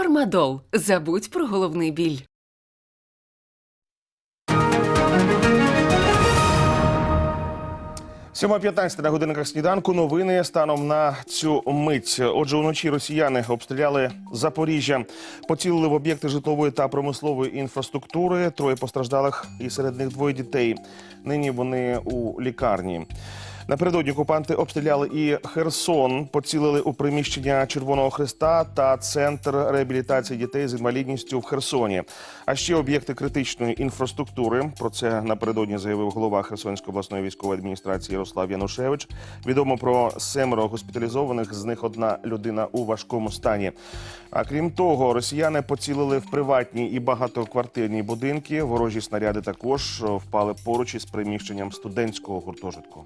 Фармадол. Забудь про головний біль. Сьома 15 на годинниках сніданку. Новини станом на цю мить. Отже, уночі росіяни обстріляли Запоріжжя, поцілили в об'єкти житлової та промислової інфраструктури. Троє постраждалих, і серед них двоє дітей. Нині вони у лікарні. Напередодні окупанти обстріляли і Херсон, поцілили у приміщення Червоного Христа та центр реабілітації дітей з інвалідністю в Херсоні. А ще об'єкти критичної інфраструктури. Про це напередодні заявив голова Херсонської обласної військової адміністрації Ярослав Янушевич. Відомо про семеро госпіталізованих, з них одна людина у важкому стані. А крім того, росіяни поцілили в приватні і багатоквартирні будинки. Ворожі снаряди також впали поруч із приміщенням студентського гуртожитку.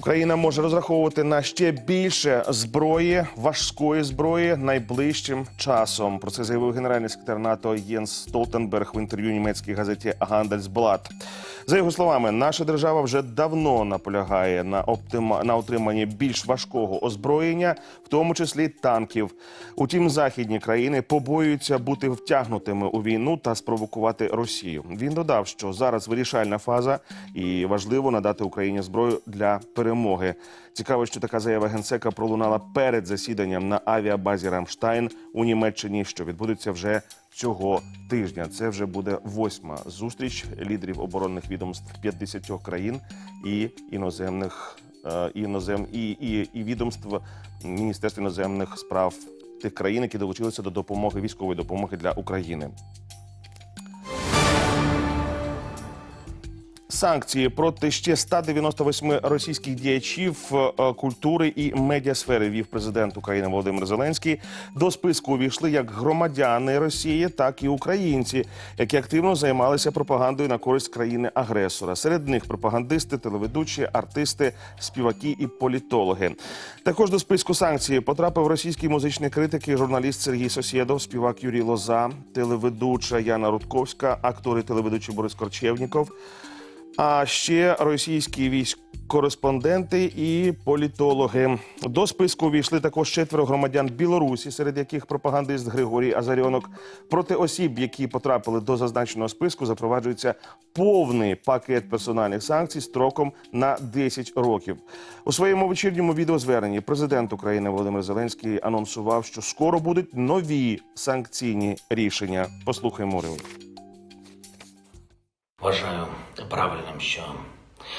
Україна може розраховувати на ще більше зброї, важкої зброї найближчим часом. Про це заявив генеральний секретар НАТО Єнс Столтенберг в інтерв'ю німецькій газеті Гандельсблат. За його словами, наша держава вже давно наполягає на оптима на отриманні більш важкого озброєння, в тому числі танків. Утім, західні країни побоюються бути втягнутими у війну та спровокувати Росію. Він додав, що зараз вирішальна фаза і важливо надати Україні зброю для перемоги. Цікаво, що така заява генсека пролунала перед засіданням на авіабазі Рамштайн у Німеччині, що відбудеться вже цього тижня. Це вже буде восьма зустріч лідерів оборонних відомств 50 країн і іноземних е, інозем і, і, і відомств Міністерства іноземних справ тих країн, які долучилися до допомоги військової допомоги для України. Санкції проти ще 198 російських діячів е, культури і медіасфери вів президент України Володимир Зеленський. До списку увійшли як громадяни Росії, так і українці, які активно займалися пропагандою на користь країни-агресора. Серед них пропагандисти, телеведучі, артисти, співаки і політологи. Також до списку санкцій потрапив російський музичний критик і журналіст Сергій Сосєдов, співак Юрій Лоза, телеведуча Яна Рудковська, актор і телеведучий Борис Корчевніков. А ще російські військ-кореспонденти і політологи. До списку увійшли також четверо громадян Білорусі, серед яких пропагандист Григорій Азаріонок. Проти осіб, які потрапили до зазначеного списку, запроваджується повний пакет персональних санкцій строком на 10 років. У своєму вечірньому відеозверненні президент України Володимир Зеленський анонсував, що скоро будуть нові санкційні рішення. Послухаймо уривок. Вважаю правильним, що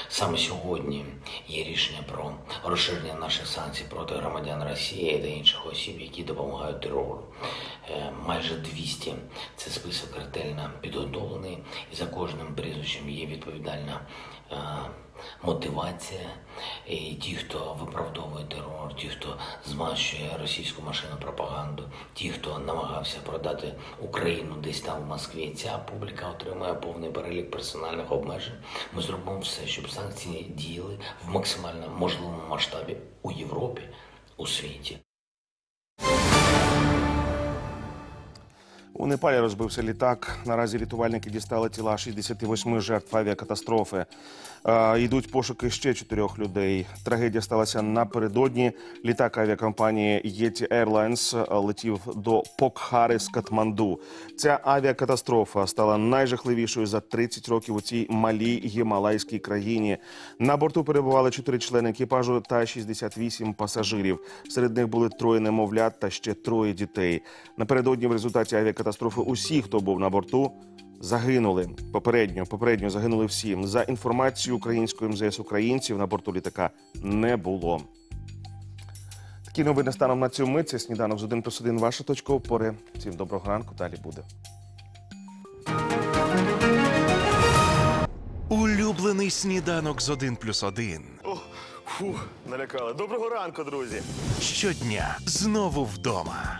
саме сьогодні є рішення про розширення наших санкцій проти громадян Росії та інших осіб, які допомагають терору. Е, Майже 200 – це список ретельно підготовлений, і за кожним прізвищем є відповідальна е, мотивація. І ті, хто хто змащує російську машину пропаганду, ті, хто намагався продати Україну десь там в Москві, ця публіка отримує повний перелік персональних обмежень. Ми зробимо все, щоб санкції діяли в максимально можливому масштабі у Європі, у світі. У Непалі розбився літак. Наразі рятувальники дістали тіла 68 жертв авіакатастрофи. Йдуть пошуки ще чотирьох людей. Трагедія сталася напередодні. Літак авіакомпанії Yeti Airlines летів до Покхари з Катманду. Ця авіакатастрофа стала найжахливішою за 30 років у цій малій гімалайській країні. На борту перебували чотири члени екіпажу та 68 пасажирів. Серед них були троє немовлят та ще троє дітей. Напередодні в результаті авіакатастрофи усі, хто був на борту, загинули. Попередньо попередньо загинули всі. За інформацією української МЗС українців на борту літака не було. Такі новини станом на цю мить. Це сніданок з 1 плюс 1. Ваша точка опори. Всім доброго ранку. Далі буде. Улюблений сніданок з 1 плюс 1. О, фу, налякали. Доброго ранку, друзі. Щодня знову вдома.